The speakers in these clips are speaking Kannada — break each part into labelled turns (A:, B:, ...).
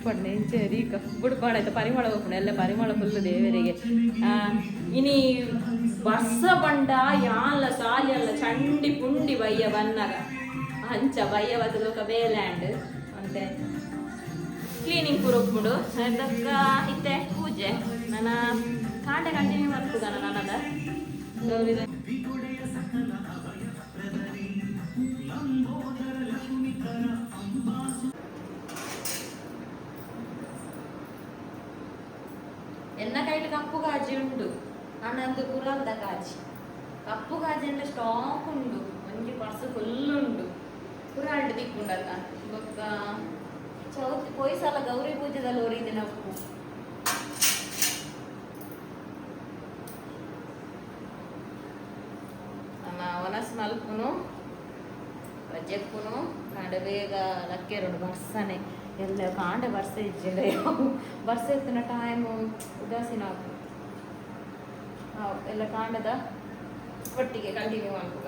A: ಇಪ್ಪಣ್ಣೆ ಇಂಚೇರೀಕ ಬುಡ್ಪಾಡಾಯ್ತು ಪರಿಮಳ ಹೋಗ್ಕೊಂಡು ಎಲ್ಲ ಪರಿಮಳ ಫುಲ್ ದೇವರಿಗೆ ಆ, ಇನಿ ವರ್ಷ ಬಂಡ ಯಾಲ ಸಾಲಿ ಅಲ್ಲ ಚಂಡಿ ಪುಂಡಿ ಬಯ್ಯ ಬನ್ನಗ ಹಂಚ ಬಯ್ಯ ಬದಲೋಕ ಬೇಲ್ಯಾಂಡ್ ಅಂತೆ ಕ್ಲೀನಿಂಗ್ ಪೂರ ಒಪ್ಪಿಡು ಅದಕ್ಕ ಇತ್ತೆ ಪೂಜೆ ನನ್ನ ಕಾಂಡೆ ಕಂಟಿನ್ಯೂ ಮಾಡ್ತದ ನನ್ನದ ನನ್ನದು ಪುರದ ಗಾಜಿ ಕಪ್ಪು ಗಾಜಿ ಅಂದ್ರೆ ಸ್ಟಾಕ್ ಉಂಡು ಒಂಜಿ ಪರ್ಸ್ ಫುಲ್ ಉಂಡು ಪುರಾಲ್ಡ್ ದಿಕ್ಕುಂಡಲ್ಲ ಬೊಕ್ಕ ಚೌತಿ ಪೊಯ್ ಸಲ ಗೌರಿ ಪೂಜೆದಲ್ಲಿ ಒರಿದಿನ ಉಪ್ಪು ನಮ್ಮ ಒನಸ್ ಮಲ್ಪುನು ರಜೆಕ್ಕುನು ಕಾಂಡ ಬೇಗ ಲಕ್ಕೆರಡು ಬರ್ಸನೆ ಎಲ್ಲ ಕಾಂಡ ಬರ್ಸ ಇಜ್ಜಿಂಡ ಬರ್ಸ ಎತ್ತಿನ ಟೈಮು ಉದಾಸೀನ ಆಗ್ತದೆ ಹೌದು ಎಲ್ಲ ಕಾಂಡದ ಒಟ್ಟಿಗೆ ಕಂಟಿನ್ಯೂ ಮಾಡ್ಬೋದ?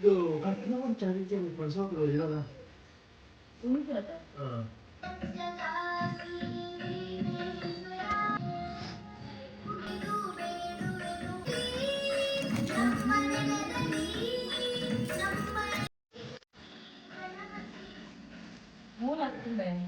A: 이거 발표하면 자리 좀 분석으로 이러다. 응시하다. 어. 뭐 같은데.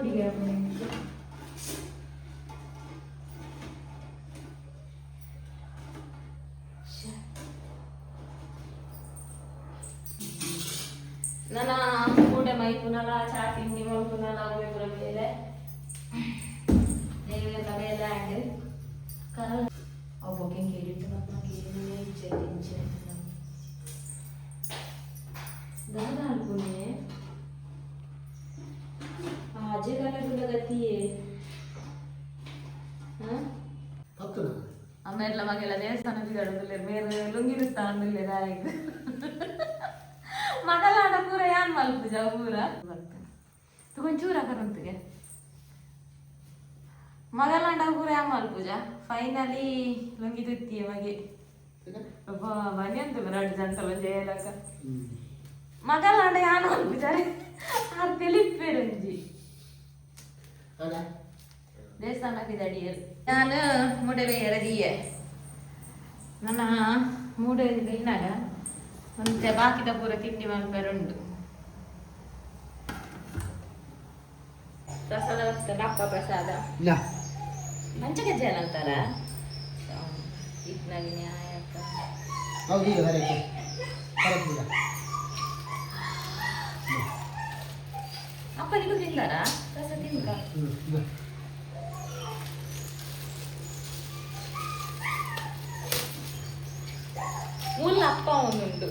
A: ಒಂದು ಬೋಡಿಗೆ ಹಾಕೊಂಡು ನನ್ನ ಊಟ ಮೈ ಪುನಃ ಚಾ ತಿಂಡಿ ಮೈ ಪುನಃ ಅವೇ ಪುರ ಮೇಲೆ ದೇವರ ಮೇಲೆ ಆಂಡ್ ಕರ ಒಬ್ಬೊಕ್ಕೆ ಕೇಳಿಟ್ಟು ಮತ್ತೆ ಕೇಳಿ ಇಚ್ಛೆ ಇಚ್ಛೆ ಆಮೇಲೆ ಮಗೆಲ್ಲ ದೇವಸ್ಥಾನ ಬಿಡೋದಿಲ್ಲ ಬೇರೆ ಲುಂಗಿರುತ್ತಾ ಅಂದಿಲ್ಲ ರಾಯಿಗೆ ಮಗಲಾಡ ಪೂರ ಯಾನ್ ಮಲ್ಪುಜ ಪೂರ ಬರ್ತೇನೆ ತಗೊಂಚೂರ ಕರಂತಿಗೆ ಮಗಲಾಂಡ ಪೂರ ಯಾನ್ ಮಲ್ಪುಜ ಫೈನಲಿ ಲುಂಗಿ ತುತ್ತಿಯ ಮಗೆ ಬನ್ನಿ ಅಂತ ಎರಡು ಜಂಟಲ ಜಯಲಕ ಮಗಲಾಂಡ ಯಾನ್ ಮಲ್ಪುಜ ಅದು ತಿಳಿಪ್ಪೇರಂಜಿ
B: ಅಲ್ಲ
A: ದೇವಸ್ಥಾನಕ್ಕೆ ಅಡಿಯರು ನಾನು ಮೂಡವೆ ಎರದಿಯೆ ನನ್ನ ಮೂಡೆ ಇನ್ನಾಗ? ಒಂದು ಬಾಕಿದ ಪೂರ ತಿಂಡಿ ಮಲ್ಪೆರುಂಡು ಪ್ರಸಾದ ಅಪ್ಪ ಪ್ರಸಾದ. ಪಂಚಗಜ್ಜೆ ಅಂತಾರ? ಇಟ್ನಾಗಿ ನ್ಯಾಯ
B: ಈಗ
A: ಅಪ್ಪನಿಗೂ ತಿಂದಾರ ಪ್ರಸಾದ ತಿನ್ಕ ಅಪ್ಪ ಒಂದುಂಟು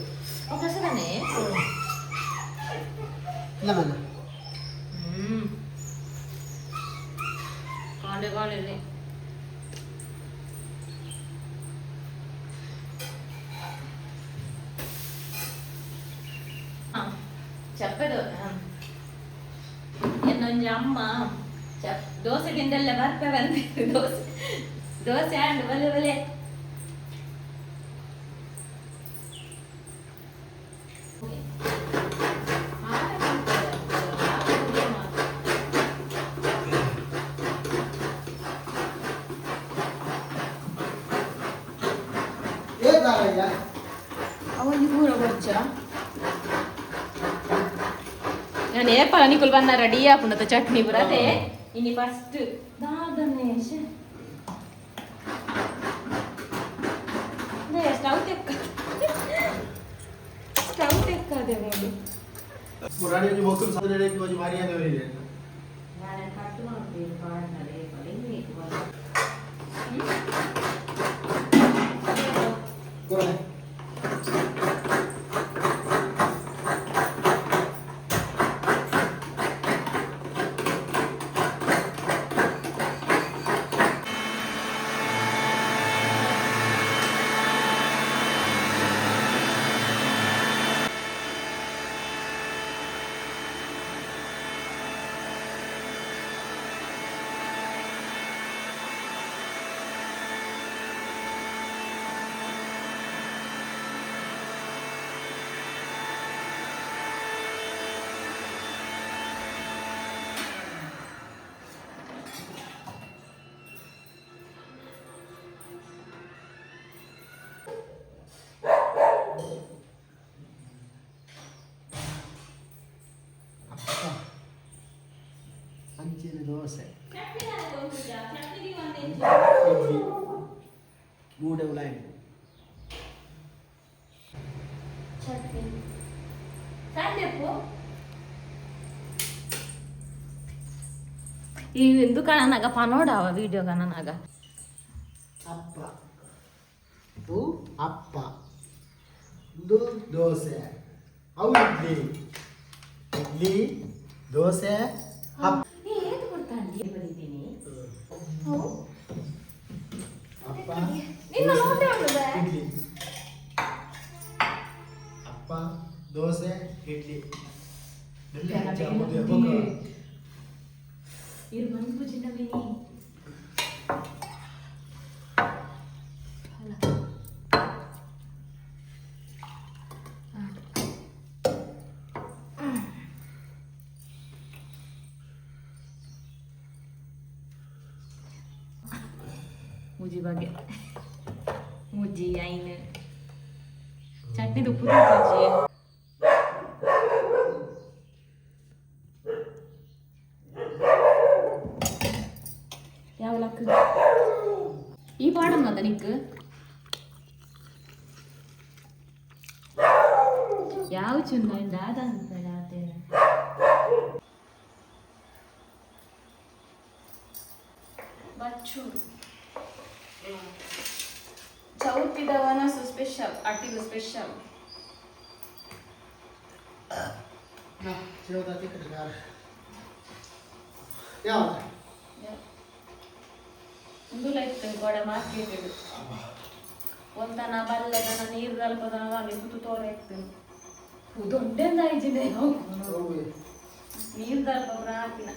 B: ಹೊಸದನೇ
A: ಹ್ಮ್ ಕಾಂಡೆಗಾಳಿದೆ చెప్పదు ఎన్నొంది అమ్మ దోశ గిండెಲ್ಲ
B: ಬರ್ತಾರಂತೆ దోశ దోశ
A: అండ్ ಒಲೆ ಒಲೆ ನಾನು ಏಪಲ ನಿಕುಲ್ ಬನ್ನ ರೆಡಿ ಆಪುಂಡತ ಚಟ್ನಿ ಪೂರ ಅದೇ ಇನಿ ಫಸ್ಟ್ ದಾದನೇಶ್ ಸ್ಟವ್ ತೆಕ್ಕ ಸ್ಟವ್ ತೆಕ್ಕದೆ ನೋಡಿ
B: ಮುರಾಡಿ ಒಂದು ಮಕ್ಕಳು ಸಾಧನೆ ಕೊಂಚ ಮರ್ಯಾದೆ ಅವರಿಗೆ
A: ನಾನು ಕಟ್ ಮಾಡ್ತೀನಿ ಪಾಡ್ನರೆ ಹೆಂಗೆ
B: ಕೊಡಲೆ
A: ಈ ದುಕಾಣನಾಗಪ್ಪ ನೋಡವ ವಿಡಿಯೋ ಕಾಣನಾಗ
B: ಅಪ್ಪ. ಪು ಅಪ್ಪ. ದು ದೋಸೆ. ಅವು ಇಡ್ಲಿ. ಇಡ್ಲಿ ದೋಸೆ ಅಪ್ಪ.
A: ಅಪ್ಪ. ಇಡ್ಲಿ. ಅಪ್ಪ ದೋಸೆ ಇಡ್ಲಿ. এর মানে বুঝি না বিনি মুজি বাগে মুজি আইনে চাটনি দুপুরে ಬಚ್ಚೂರು ಚೌತಿದ ವನಸು ಸ್ಪೆಷಲ್. ಅಟ್ಟಿಲು ಸ್ಪೆಷಲ್ ಒಂದು ಲೈಕ್ ಗೋಡೆ ಮಾರ್ಕೆಟ್ ಒಂದನ ಬಲ್ಲೆದನ ನೀರು ತಲುಪದನ ಅಲ್ಲಿ ಕುತು ತೋರ ಇರ್ತೇನೆ ದೊಡ್ಡದ ಇಜಿದೆ
B: ಹೋಗಿ.
A: ನೀರು ತಲುಪ ಹಾಕಿನ.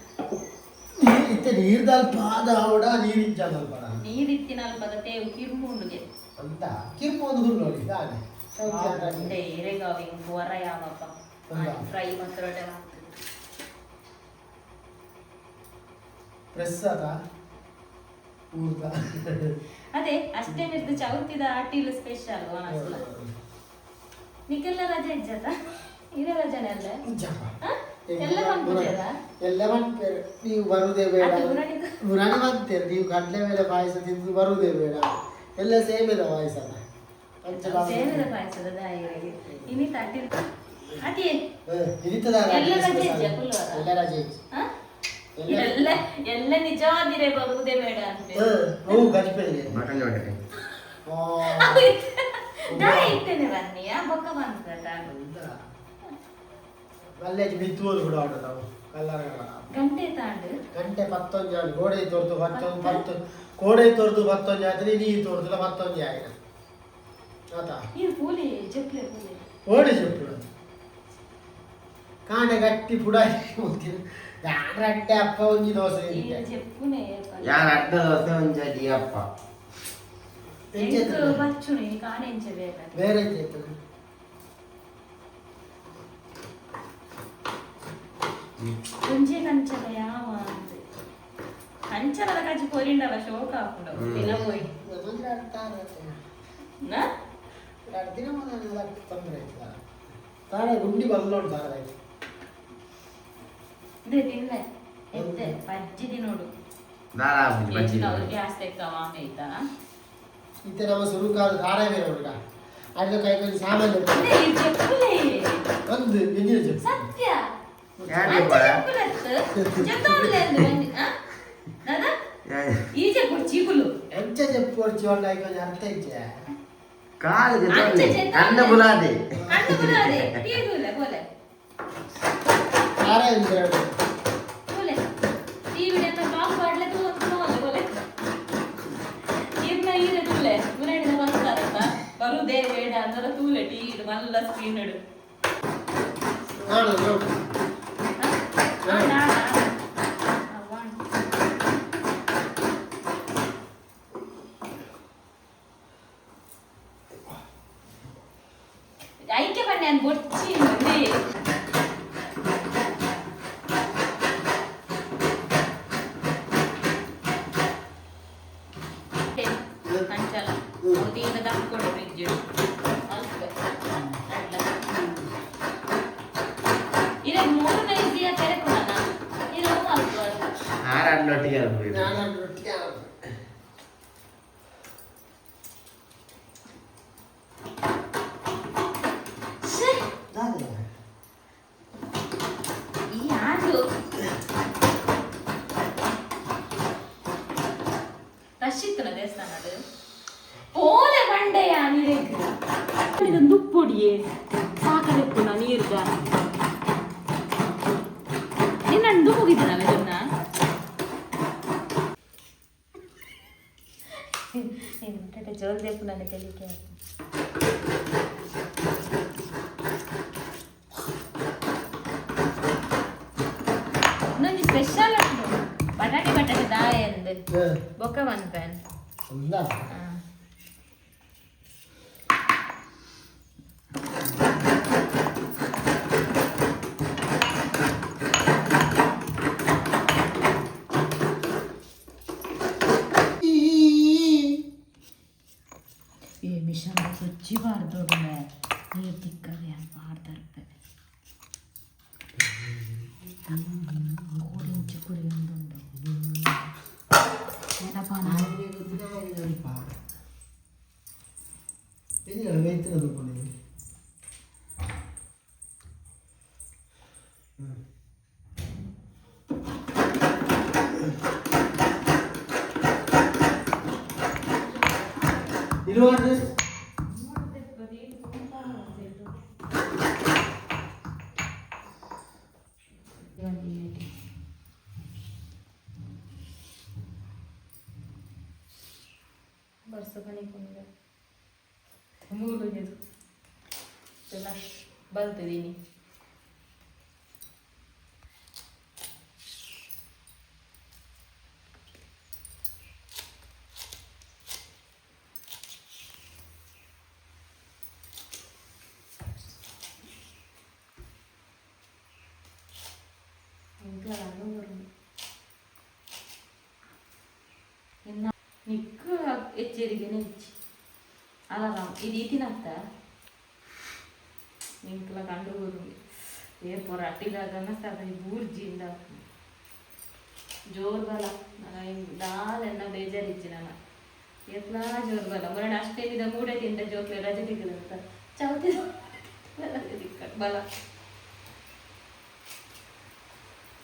B: ನೀರಿತ್ತೆ ನೀರ್ದಲ್ಲಿ ಪಾದ ಅವಡ ನೀರಿಜ್ಜದಲ್ಪ
A: ನೀರಿತ್ತಿನ ಅಲ್ಪದ ತೇವು ಕಿರ್ಮುಂಡುಗೆ
B: ಅಂತ. ಕಿರ್ಬೋದು
A: ನೋಡಿ ಎರೆಗಾವಿ ಹೊರ ಯಾವಪ್ಪ? ಫ್ರೈ ಮಾತ್ರ
B: ಪ್ರೆಸ್ ಅದ ಊರ್ದ.
A: ಅದೇ ಅಷ್ಟೇ ಬಿದ್ದು ಚೌತಿದ ಆಟೀಲ್ ಸ್ಪೆಷಲ್ ನಿಕ್ಕೆಲ್ಲ ರಜೆ ಇಜ್ಜದ ಇದೇ ರಜೆ ಅಲ್ಲ? ಎಲ್ಲ
B: ಮಾಡ್ತೇವೆ ನೀವು ಬರುದೇ ಬೇಡ? ಉರಾಣಿ ಮಾಡ್ತೇವೆ ನೀವು ಕಡಲೆ ಮೇಲೆ ಪಾಯಸ ತಿಂದು ಬರುದೇ ಬೇಡ. ಎಲ್ಲ ಸೇಮಿದ ಪಾಯಸ
A: ಸೇವಿದ
B: ಹಿಡಿತದ
A: ಎಲ್ಲ ನಿಜವಾದಿರೇ ಬರುವುದೇ ಬೇಡ ಅಂತ ಇರ್ತೇನೆ ಬನ್ನಿ ಆ ಬೊಕ್ಕ ಬಂದ
B: ಅಲ್ಲೇ ಬಿತ್ತುವುದು ಕೂಡ ಆಡು ನಾವು ಕಲ್ಲರಗಳ
A: ಗಂಟೆ ತಾಂಡು
B: ಗಂಟೆ ಪತ್ತೊಂದು ಆಡು ಗೋಡೆ ತೋರ್ದು ಮತ್ತೊಂದು ಪತ್ತು ಕೋಡೆ ತೋರ್ದು ಮತ್ತೊಂದು ಆದ್ರೆ ನೀ ತೋರ್ದಿಲ್ಲ ಮತ್ತೊಂದು ಆಯ್ನ ಆತಾ
A: ನೀರು ಪೂಲಿ ಜಪ್ಲೆ ಪೂಲಿ
B: ಓಡಿ ಚುಟ್ಟು ಕಾಣೆ ಗಟ್ಟಿ ಪುಡಾಯಿ ರಟ್ಟೆ ಅಪ್ಪ ಒಂಜಿ ದೋಸೆ
A: ಈ
B: ಇದ್ದೆ
A: ಜಪ್ಪುನೆ
C: ಯಾರು ಅಡ್ಡ ದೋಸೆ ಒಂಜಿ ಅಪ್ಪ
A: ಎಂಕ್ ಬಚ್ಚುನೆ ಕಾಣೆ ಎಂಚ ಬೇಡ
B: ಬೇರೆ
A: ಹೋಯ್
B: ಒಂದೊಂದ್ರೆ ಅರ್ಥ ಆಗತ್ತೆ.
A: ನಾ?
B: ಎರಡು ದಿನ ಮೊದಲು ಅದಕ್ಕೆ ತೊಂದರೆ ಆಯ್ತಲ್ಲ ತಾಳೆ ಗುಂಡಿ ಬಲ್ಲೋಡು ತಾಳೆ
A: ಇದೇ ತಿನ್ನೆ ಎದ್ದೆ ಪಜ್ಜಿ ನೋಡು.
C: ದಾರ ಆಗ್ಬಿಟ್ಟು ಬಜ್ಜಿ
A: ಹೆಚ್ಚಿನ ಅವ್ರು ಗ್ಯಾಸ್ ತೆಕ್ಕವ ಆಯ್ತಾ
B: ಇತ್ತೆ ನಮ್ಮ ಕಾಲ ತಾಳೆ ಬೇರೆ ಹುಡುಗ. ಕೈ ಕೊಂಚ ಸಾಮಾನ್ಯ ಒಂದು
A: ಸತ್ಯ.
C: ಯಾಕೆ
A: ಅಂಚೆ
C: ಬರ?
A: ಜಪ್ಪುಲೆತ್ತು ಜಪ್ಪುಲೆ ಅಂದು ಬನ್ನಿ ಆ? ದಾದಾ ಈಜೆ ಕೊಡು ಚೀಕುಲು
B: ಎಂಚ చెప్పు వచ్చి వాళ్ళు అయిపోయి అర్థ ఇచ్చే
C: ಕಾಲು
A: ಅಂಚೆ ಚೆಂದ
C: ಅನ್ನ ಬುಲಾದಿ
A: ಕಣ್ಣು ಬುಲಾದೆ ತೀರುಲೆ ಬೋಲೆ
B: సారే ఇంద్రాడు
A: ಬೋಲೆ ಟಿವಿ ಅಂತ ಕಾಫ್ ಮಾಡ್ಲೆ ತೂ ಅಂತ ಬೋಲೆ ಬೋಲೆ ಇರ್ನ ಈರೆ ತೂಲೆ ಮುರಡಿನ ಬರ್ತಾರಂತ ಬರುದೇ ಬೇಡ ಅಂದ್ರೆ ತೂಲೆ ಟಿ ಮಲ್ಲ ಸ್ಕ್ರೀನ್ ಇಡು
B: నాడు ನೋಡು
A: ஐக்கியப்பண்ணன் பொறிச்சி வந்து పంచాల దీని దాకా కూడా మీకు చేస్తాం ആരാണ് ലോട്ടിക്കാണ് പോയത് ಜೋಲ್ದಿ ನನ್ನ ಕಲಿಕೆ ನಂಗೆ ಸ್ಪೆಷಲ್ ಬಟ್ ಬಟಾಟೆ ಬಟಾಟೆ ದಾಯ ಅಂದ್
B: ಹಾ,
A: ಬೊಕ್ಕ ಒಂದ್ You know what this? చెరిగిన అలా ఇది తినత్త ఇంట్లో కంಡುకోదు ఏ ಪೊರಾಟಿಗಾಗನ ಸದ ಬೂರ್ಜಿಯಿಂದ ಜೋರ್ ಬಲ ದಾಲೆನ್ನ ಬೇಜಾರಿಜ್ಜಿ ನನ್ನ ಎತ್ಲಾ ಜೋರ್ ಬಲ ಮರಣ ಅಷ್ಟೇ ಇದ್ದ ಮೂಡೆ ತಿಂದ ಜೋಕೆ ರಜೆ ಸಿಗಲಂತ ಚೌತಿ ಬಲ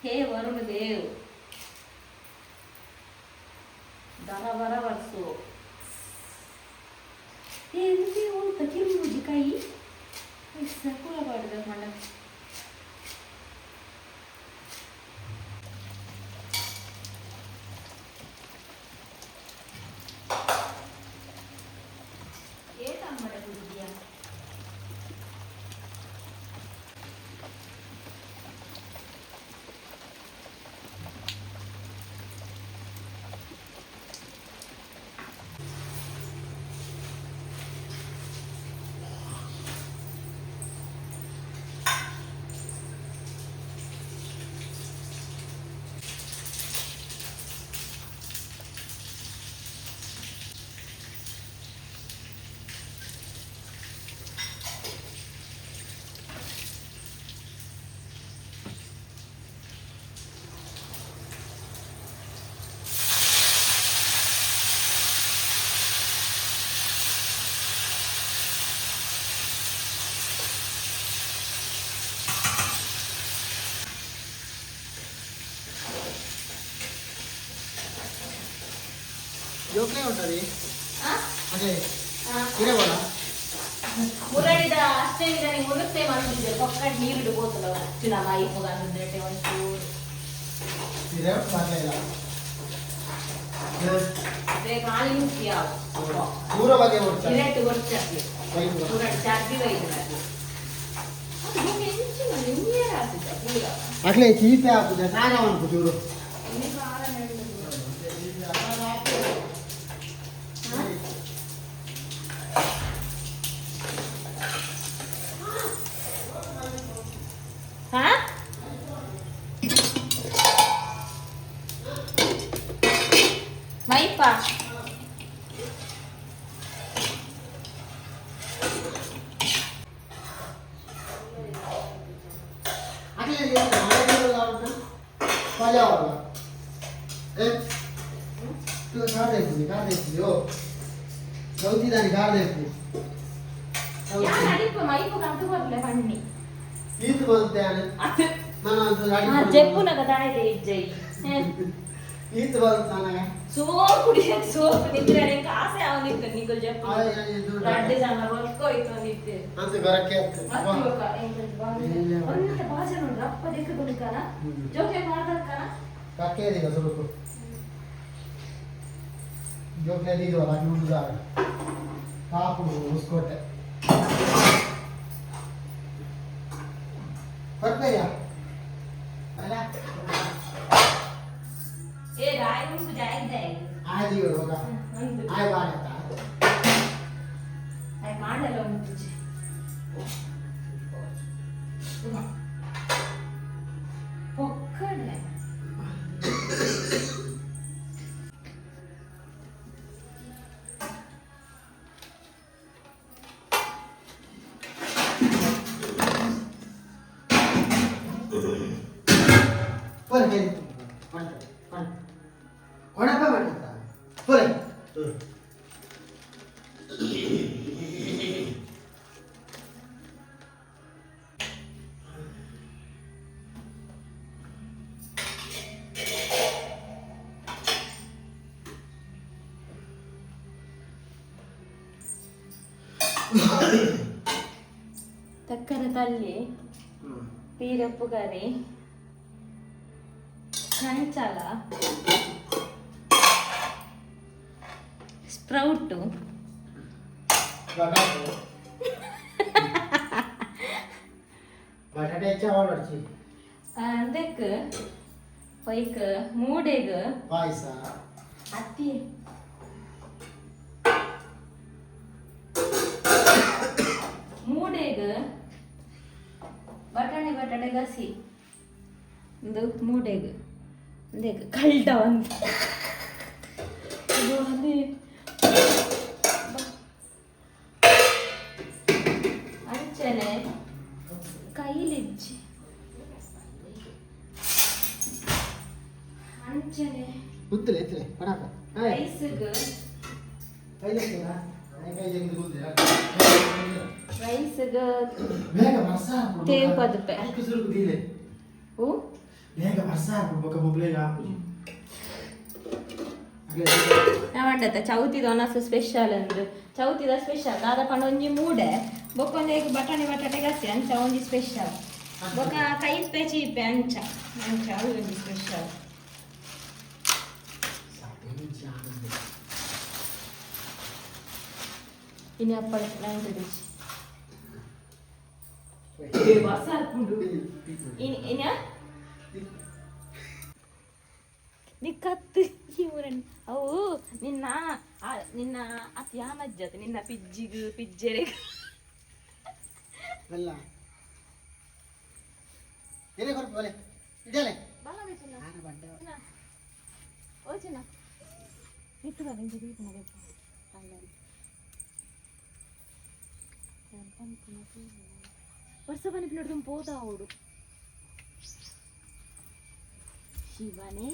A: ಹೇ ವರುಣ ದೇವ್ ದರ ಬರ ಬರ್ಸು ಏನು ಓದ್ಕತ್ತೀರಿ ಮುಜಿ ಕಾಯಿ ಎಷ್ಟು ಕೂಡ ಮಾಡ್ಬೇಕು ಮೇಡಮ್
B: జోక్లే ఉంటుంది అదే తినబోలా
A: ಮುರಡಿದ ಅಷ್ಟೇ ಇದನ್ನ ಮುರುತ್ತೆ ಮಾಡ್ತಿದ್ದೆ ಪಕ್ಕ ನೀರು ಬೋತಲ ಚಿನ್ನ ಬಾಯಿ ಹೋಗಂದ್ರೆ ಒಂಚೂರು
B: తినే పర్లేదా
A: ಅದೇ ಖಾಲಿ ಮುಖ್ಯ
B: దూర ಬಗ್ಗೆ ಕೊಡ್ತಾರೆ
A: ಇರೆಟ್ಟು ಗೊತ್ತಾಗ್ಲಿ ಮುರಡಿ ಚಾರ್ಜಿ ಬೈದು ಅದು ಹೆಂಚಿನ ನಿನ್ನೆ ಆಗ್ತಿದ್ದ ಪೂರ
B: అట్లే
A: 빨려올라 에? 그
B: 가르대지 가르대지요 저기다니 가르대지
A: ಯಾರು ಅಡಿಪು ಮೈಪು ಕಂತು ಬರ್ಲೆ ಬನ್ನಿ ಇದು
B: ಬಂತಾನೆ
A: ಮನ ಜಪ್ಪುನಗ ದಾಯಿದೆ ಇಜ್ಜೈ
B: ಈ ತರ ತಾನೆ
A: ಸೋರ್ ಕುಡಿಯ ಸೋರ್ ನಿಂತ್ರೆ ಕಾಸೆ ಯಾವ ನಿಂತ ನಿಕಲ್ ಜಪ್ಪ ರಾಡ್ಡೆ ಜಾನ ವರ್ಕೋ ಇತ್ತು
B: ನಿಂತೆ ಅದು
A: ಗರಕ್ಕೆ ಒಂದ ಭಾಷೆ ನೋಡ್ರ ಅಪ್ಪ ದೇಕ ಗುಣಕಾರ ಜೋಕೆ
B: ಮಾತಾಡ್ಕಾರ ಕಕ್ಕೆ ಇದೆ ಸ್ವಲ್ಪ ಜೋಕೆ ಇದೆ ಅಲ್ಲ
A: ನೋಡುದ
B: ಕಾಪು ಉಸ್ಕೋಟೆ ಬರ್ಬೇಯ
A: ಅಲ್ಲ
B: ಆಯ್
A: ಒಂದು
B: ಜಾಯ್ ಆಯ್ ಆಯ್ ಬಾರತ್ತ
A: ತಕ್ಕರ ತಲ್ಲಿ ಪೀರಪ್ಪು ಕರಿ ಕಂಚಲ ಸ್ಪ್ರೌಟು
B: ಬಟಾಟೆ ಬಟಾಟೆ ಹೆಚ್ಚ ಮಾಡ್ಬಾರ್ದು
A: ಅದಕ್ಕೆ ಹೊಯ್ಕ ಮೂಡೆಗ
B: ಪಾಯಸ
A: ಅತ್ತಿ ಮೂಡೆಗ ಬಟಾಣಿ ಬಟಾಣಿ ಗಸಿ ಒಂದು ಮೂಡೆಗ ಒಂದೇ ಕಳ್ಳ ಒಂದು ಇದು ಒಂದು ಅಂಚನೆ ಕೈಲಿಜ್ಜಿ ಅಂಚನೆ
B: ಉತ್ತಲೆ ಎತ್ತಲೆ ಪಡಾಕ
A: ರೈಸ್ಗ
B: ಕೈ ಎತ್ತಲ ಕೈ ಜಂಗಿ ಕೂದ್ರೆ
A: ರೈಸ್ಗ
B: ಬೇಗ ಬರ್ಸ
A: ತೇವ್ ಪದಪೆ.
B: ಕಿಸುರು ಕುದಿಲೆ
A: ಹೂ
B: ಬೇಗ ಬರ್ಸ ಬೊಕ್ಕ ಮೊಬ್ಲೆಗ ಹಾಕುಜಿ
A: ನಾವಂಡತ ಚೌತಿದ ಒನಸ ಸ್ಪೆಷಲ್ ಅಂದ್ರು ಚೌತಿದ ಸ್ಪೆಷಲ್ ದಾದ ಪಂಡ ಒಂಜಿ ಮೂಡೆ ಬೊಕ್ಕೊಂದು ಈಗ ಬಟಾಣಿ ಬಟಾಟೆ ಗಸಿ ಅಂಚ ಒಂಜಿ ಸ್ಪೆಷಲ್ ಬೊಕ್ಕ ಕೈಪೆ ಚೀಪೆ ಅಂಚ ಅಂಚ ಅದು ಒಂಜಿ ಸ್ಪೆಷಲ್ ಇನ್ನು ಅಪ್ಪಳ ನೈಂಟಿ ಡಿಶ್ ಬಸ ಹಾಕ್ಬಿಡು ಇನ್ ಇನ್ನ ನೀ ಕತ್ತು ಇವರನ್ನು ಅವು ನಿನ್ನ ಆ- ನಿನ್ನ ಅತಿ ಯಾಮಜ್ಜತ್ ನಿನ್ನ ಪಿಜ್ಜಿಗು ಪಿಜ್ಜೆರೆಗು
B: ಎಲ್ಲ ಏನೇ ಕೊಡ್ತು ಬಲೆ ಇದೆಯಲ್ಲ
A: ಓ ಚಿನ್ನ ನಿತ್ತು ಬಾ ನಿಂಗೆ ದೀಪ ನಗಪ್ಪ ವರ್ಷ ಬನ್ನಿ ನೋಡಿದ ಪೋದ ಅವಡು ಶಿವನೇ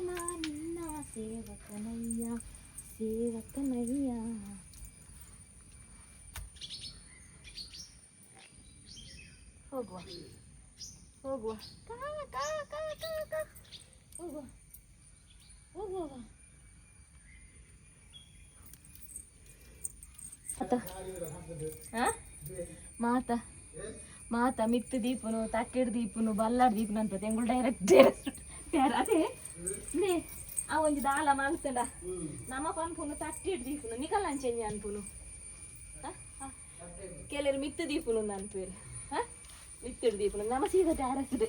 A: ನಾ ನಿನ್ನ ಸೇವಕನಯ್ಯ ಸೇವಕನಯ್ಯ ಹೋಗುವ ಹೋಗುವ ಕಾ ಕಾ ಕಾ ಕಾ ಕಾ ಹೋಗುವ ಹೋಗುವ ಮಾತ ಹಾ ಮಾತ ಮಾತ ಮಿತ್ತು ದೀಪನು, ತಕ್ಕೆಡ್ ದೀಪನು, ಬಲ್ಲಾಡ್ ದೀಪನು ಅಂತ ತೆಂಗುಳು ಡೈರೆಕ್ಟ್ ಡೈರೆಕ್ಟ್ ಅದೇ, ನೇ, ಆ ಒಂಜಿ ದಾಲ ಮನ್ಸಂಡ ನಮ್ಮ ಪನ್ಪುನು ತಟ್ಟಿಡ್ ದೀಪನು ನಿಕಲ್ ಅಂಚೆಂಜಿ ಅನ್ಪುನು ಕೆಲರು ಮಿತ್ತು ದೀಪನು ಅನ್ಪೇರು ಹಾ? ಮಿತ್ತಿಡ್ ದೀಪನು. ನಮ್ಮ ಸೀದಾ ಡೈರೆಕ್ಟ್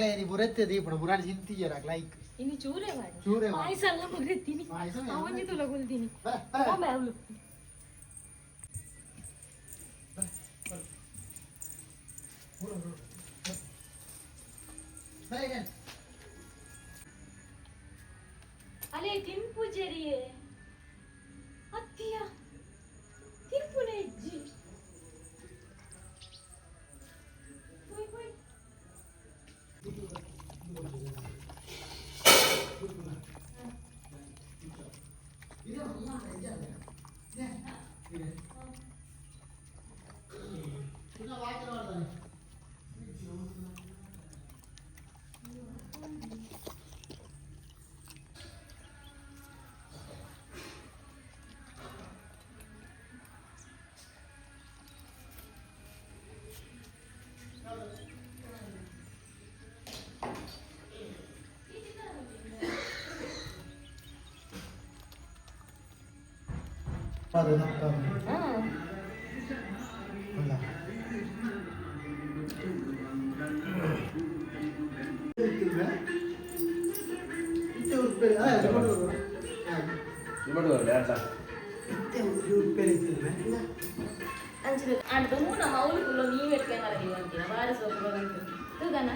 B: ಅಕ್ಲೆ ನೀ ಬುರತ್ತೆ ದೀಪಣ ಬುರಾಡಿ ಜಿಂತಿಜರ ಲೈಕ್
A: ಇನ್ನು ಚೂರೇ ಮಾಡಿ
B: ಚೂರೇ ಮಾಡಿ.
A: ಪಾಯಸ ಎಲ್ಲ ಮುಗಿತೀನಿ
B: ಪಾಯ್ಸ ಎಲ್ಲ
A: ಅವನಿಗೆ ತುಲಗೊಳ್ತೀನಿ
B: ಬರ ಬರ
A: ಒಮ್ಮೆ ಅವಳು
B: ಬರ ಈಗ
A: ಅಲೆ ತಿಂಪು ಜರಿಯೇ ಅತ್ತಿಯ അഞ്ചു അടുത്ത മൂന്നാം മൗലിക്കുള്ള നീ
B: വെക്കാൻ കളയുക
A: വാരസോക്കുള്ള തൂക്കാനാ